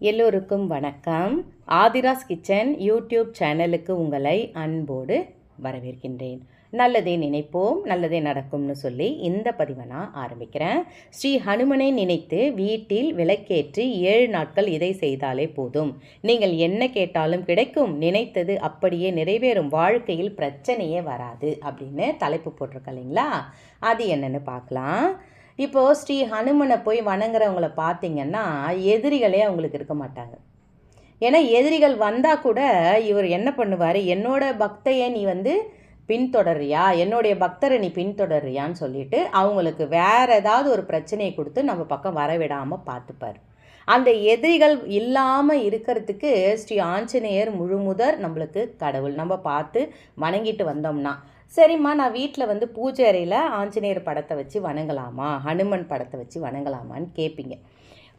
எல்லோருக்கும் வணக்கம். Aadhira's kitchen YouTube சேனலுக்கு உங்களை அன்போடு வரவேற்கின்றேன். நல்லதே நினைப்போம் நல்லதே நடக்கும்னு சொல்லி இந்த பதிவை நான் ஆரம்பிக்கிறேன். ஸ்ரீ ஹனுமனை நினைத்து வீட்டில் விளக்கேற்றி ஏழு நாட்கள் இதை செய்தாலே போதும். நீங்கள் என்ன கேட்டாலும் கிடைக்கும் நினைத்தது அப்படியே நிறைவேறும் வாழ்க்கையில் பிரச்சனையே வராது அப்படின்னு தலைப்பு போட்டிருக்க இல்லைங்களா? அது என்னென்னு பார்க்கலாம். இப்போது ஸ்ரீ ஹனுமனை போய் வணங்குறவங்கள பார்த்தீங்கன்னா எதிரிகளே அவங்களுக்கு இருக்க மாட்டாங்க. ஏன்னா எதிரிகள் வந்தால் கூட இவர் என்ன பண்ணுவார்? என்னோட பக்தையை நீ வந்து பின்தொடர்றியா? என்னுடைய பக்தரை நீ பின்தொடர்றியான்னு சொல்லிட்டு அவங்களுக்கு வேற ஏதாவது ஒரு பிரச்சனையை கொடுத்து நம்ம பக்கம் வரவிடாமல் பார்த்துப்பார். அந்த எதிரிகள் இல்லாமல் இருக்கிறதுக்கு ஸ்ரீ ஆஞ்சநேயர் முழுமுதர் நம்மளுக்கு கடவுள். நம்ம பார்த்து வணங்கிட்டு வந்தோம்னா சரிம்மா நான் வீட்டில் வந்து பூஜை அறையில் ஆஞ்சநேயர் படத்தை வச்சு வணங்கலாமா? ஹனுமன் படத்தை வச்சு வணங்கலாமான்னு கேட்பீங்க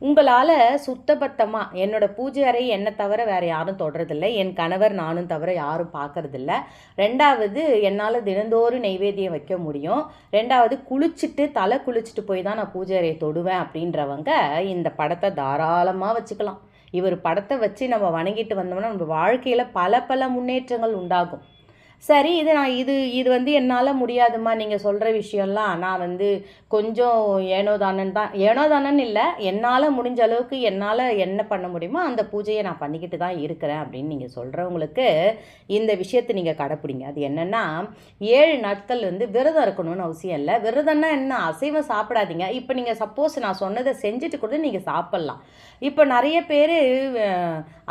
உங்களால் சுத்தபத்தமாக என்னோடய பூஜை அறை என்னை தவிர வேறு யாரும் தொடுறதில்ல என் கணவர் நானும் தவிர யாரும் பார்க்குறதில்ல. ரெண்டாவது என்னால் தினந்தோறும் நெய்வேத்தியம் வைக்க முடியும். ரெண்டாவது குளிச்சுட்டு தலை குளிச்சுட்டு போய் தான் நான் பூஜை அறையை தொடுவேன் அப்படின்றவங்க இந்த படத்தை தாராளமாக வச்சுக்கலாம். இவர் படத்தை வச்சு நம்ம வணங்கிட்டு வந்தோம்னா நம்ம வாழ்க்கையில் பல பல முன்னேற்றங்கள் உண்டாகும். சரி இது நான் இது இது வந்து என்னால் முடியாதுமா நீங்கள் சொல்கிற விஷயம்லாம். நான் வந்து கொஞ்சம் ஏனோதானன் தான். ஏனோதானன் இல்லை என்னால் முடிஞ்ச அளவுக்கு என்னால் என்ன பண்ண முடியுமோ அந்த பூஜையை நான் பண்ணிக்கிட்டு தான் இருக்கிறேன் அப்படின்னு நீங்கள் சொல்கிறவங்களுக்கு இந்த விஷயத்தை நீங்கள் கடைப்பிடிங்க. அது என்னென்னா ஏழு நாட்கள் வந்து விரதம் இருக்கணும்னு அவசியம் இல்லை. விரதம்னா என்ன? அசைவம் சாப்பிடாதீங்க. இப்போ நீங்கள் சப்போஸ் நான் சொன்னதை செஞ்சுட்டு கூட நீங்கள் சாப்பிட்லாம். இப்போ நிறைய பேர்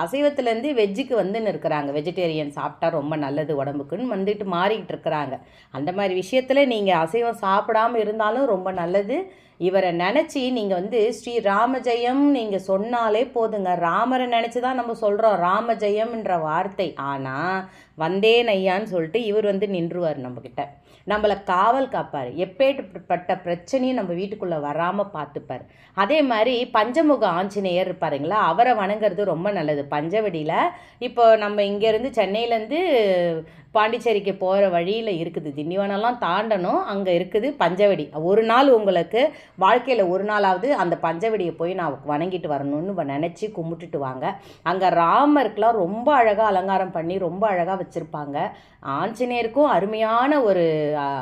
அசைவத்துலேருந்து வெஜ்ஜுக்கு வந்துன்னு இருக்கிறாங்க. வெஜிடேரியன் சாப்பிட்டா ரொம்ப நல்லது உடம்புக்கு இருக்குன்னு வந்துட்டு மாறிக்கிட்டு இருக்கிறாங்க. அந்த மாதிரி விஷயத்தில் நீங்கள் அசைவம் சாப்பிடாமல் இருந்தாலும் ரொம்ப நல்லது. இவரை நினச்சி நீங்கள் வந்து ஸ்ரீ ராமஜெயம் நீங்கள் சொன்னாலே போதுங்க. ராமரை நினச்சி தான் நம்ம சொல்கிறோம் ராமஜெயம்ன்ற வார்த்தை. ஆனால் வந்தேன் ஐயான்னு சொல்லிட்டு இவர் வந்து நின்றுவார் நம்மக்கிட்ட நம்மளை காவல் காப்பார். எப்பேற்பட்ட பிரச்சனையும் நம்ம வீட்டுக்குள்ளே வராமல் பார்த்துப்பார். அதே மாதிரி பஞ்சமுக ஆஞ்சநேயர் இருப்பாருங்களா? அவரை வணங்குறது ரொம்ப நல்லது. பஞ்சவடியில் இப்போ நம்ம இங்கேருந்து சென்னையிலேருந்து பாண்டிச்சேரிக்கு போகிற வழியில் இருக்குது. திண்டிவனம்லாம் தாண்டணும். அங்கே இருக்குது பஞ்சவடி. ஒரு நாள் உங்களுக்கு வாழ்க்கையில் ஒரு நாளாவது அந்த பஞ்சவடியை போய் நான் வணங்கிட்டு வரணும்னு நினச்சி கும்பிட்டுட்டு வாங்க. அங்கே ராமருக்கெலாம் ரொம்ப அழகாக அலங்காரம் பண்ணி ரொம்ப அழகாக வச்சுருப்பாங்க. ஆஞ்சநேயருக்கும் அருமையான ஒரு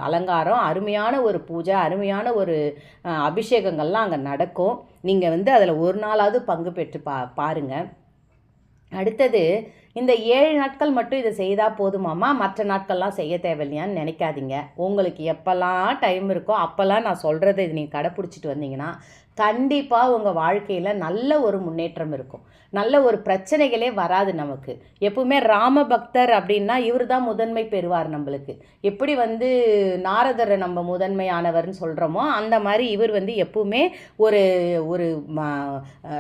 அலங்காரம் அருமையான ஒரு பூஜை அருமையான ஒரு அபிஷேகங்கள்லாம் அங்கே நடக்கும். நீங்கள் வந்து அதில் ஒரு நாளாவது பங்கு பெற்று பா பாருங்கள் அடுத்தது இந்த ஏழு நாட்கள் மட்டும் இதை செய்தால் போதுமாம்மா மற்ற நாட்கள்லாம் செய்ய தேவையில்லையான்னு நினைக்காதீங்க. உங்களுக்கு எப்போல்லாம் டைம் இருக்கோ அப்போல்லாம் நான் சொல்கிறத இது நீங்கள் கடைப்பிடிச்சிட்டு வந்தீங்கன்னா கண்டிப்பாக உங்கள் வாழ்க்கையில் நல்ல ஒரு முன்னேற்றம் இருக்கும். நல்ல ஒரு பிரச்சனைகளே வராது நமக்கு. எப்பவுமே ராம பக்தர் அப்படின்னா இவர் தான் முதன்மை பெறுவார் நம்மளுக்கு. எப்படி வந்து நாரதரை நம்ம முதன்மையானவர்னு சொல்கிறோமோ அந்த மாதிரி இவர் வந்து எப்பவுமே ஒரு ஒரு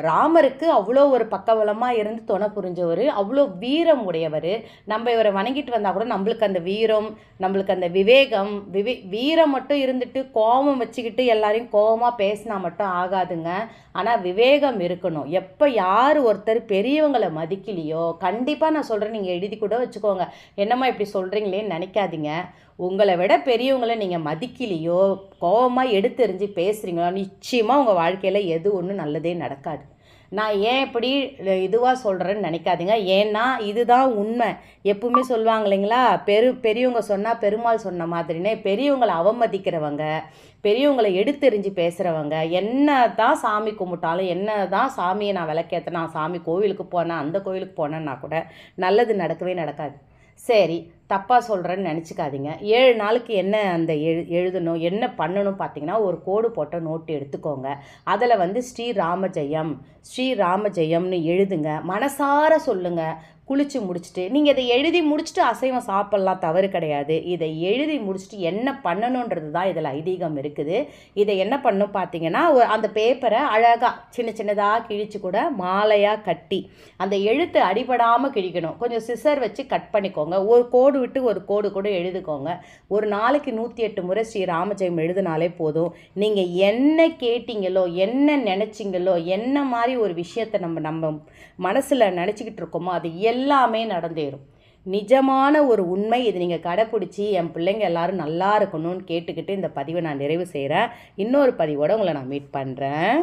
ராமருக்கு அவ்வளோ ஒரு பக்கவலமாக இருந்து துணை புரிஞ்சவர். அவ்வளோ வீரம் உடையவர். நம்ம இவரை வணங்கிட்டு வந்தால் கூட நம்மளுக்கு அந்த வீரம் நம்மளுக்கு அந்த விவேகம் விவே வீரம் மட்டும் இருந்துட்டு கோபம் வச்சுக்கிட்டு எல்லாரையும் கோபமாக பேசினா மட்டும் ஆகாதுங்க. ஆனால் விவேகம் இருக்கணும். எப்போ யார் ஒருத்தர் பெரியவங்களை மதிக்கலையோ கண்டிப்பாக நான் சொல்கிறேன் நீங்கள் எழுதி கூட வச்சுக்கோங்க. என்னம்மா இப்படி சொல்கிறீங்களேன்னு நினைக்காதீங்க. உங்களை விட பெரியவங்களை நீங்கள் மதிக்கலையோ கோபமாக எடுத்தெறிஞ்சு பேசுகிறீங்களோ நிச்சயமாக உங்கள் வாழ்க்கையில் எது ஒன்றும் நல்லதே நடக்காது. நான் ஏன் இப்படி இதுவாக சொல்கிறேன்னு நினைக்காதீங்க. ஏன்னா இதுதான் உண்மை. எப்பவுமே சொல்லுவாங்க இல்லைங்களா? பெரு பெரியவங்க சொன்னால் பெருமாள் சொன்ன மாதிரினே பெரியவங்களை அவமதிக்கிறவங்க பெரியவங்களை எடுத்தெறிஞ்சு பேசுகிறவங்க என்ன தான் சாமி கும்பிட்டாலும் என்ன தான் சாமியை நான் விளக்கேற்றினா சாமி கோவிலுக்கு போனேன் அந்த கோவிலுக்கு போனேன்னா கூட நல்லது நடக்கவே நடக்காது. சரி தப்பாக சொல்கிறேன்னு நினச்சிக்காதீங்க. ஏழு நாளுக்கு என்ன அந்த எழு எழுதணும் என்ன பண்ணணும் பார்த்தீங்கன்னா ஒரு கோடு போட்ட நோட்டு எடுத்துக்கோங்க. அதில் வந்து ஸ்ரீ ராமஜெயம் ஸ்ரீ ராமஜெயம்னு எழுதுங்க. மனசார சொல்லுங்கள் குளித்து முடிச்சுட்டு நீங்கள் இதை எழுதி முடிச்சுட்டு அசைவம் சாப்பிட்லாம் தவறு கிடையாது. இதை எழுதி முடிச்சுட்டு என்ன பண்ணணுன்றது தான் இதில் ஐதீகம் இருக்குது. இதை என்ன பண்ணும் பார்த்தீங்கன்னா அந்த பேப்பரை அழகாக சின்ன சின்னதாக கிழிச்சு கூட மாலையாக கட்டி அந்த எழுத்து அடிபடாமல் கிழிக்கணும். கொஞ்சம் சிசர் வச்சு கட் பண்ணிக்கோங்க. ஒரு கோடு விட்டு ஒரு கோடு கூட எழுதுக்கோங்க. ஒரு நாளைக்கு நூற்றி எட்டு முறை ஸ்ரீ ராமஜெயம் எழுதினாலே போதும். நீங்கள் என்ன கேட்டீங்களோ என்ன நினச்சிங்களோ என்ன மாதிரி ஒரு விஷயத்தை நம்ம நம்ம மனசில் நினச்சிக்கிட்டு இருக்கோமோ அது எல்லாமே நடந்தேறும். நிஜமான ஒரு உண்மை இது நீங்கள் கடைப்பிடிச்சி என் பிள்ளைங்க எல்லாரும் நல்லா இருக்கணும்னு கேட்டுக்கிட்டு இந்த பதிவை நான் நிறைவு செய்கிறேன் இன்னொரு பதிவோடு உங்களை நான் மீட் பண்ணுறேன்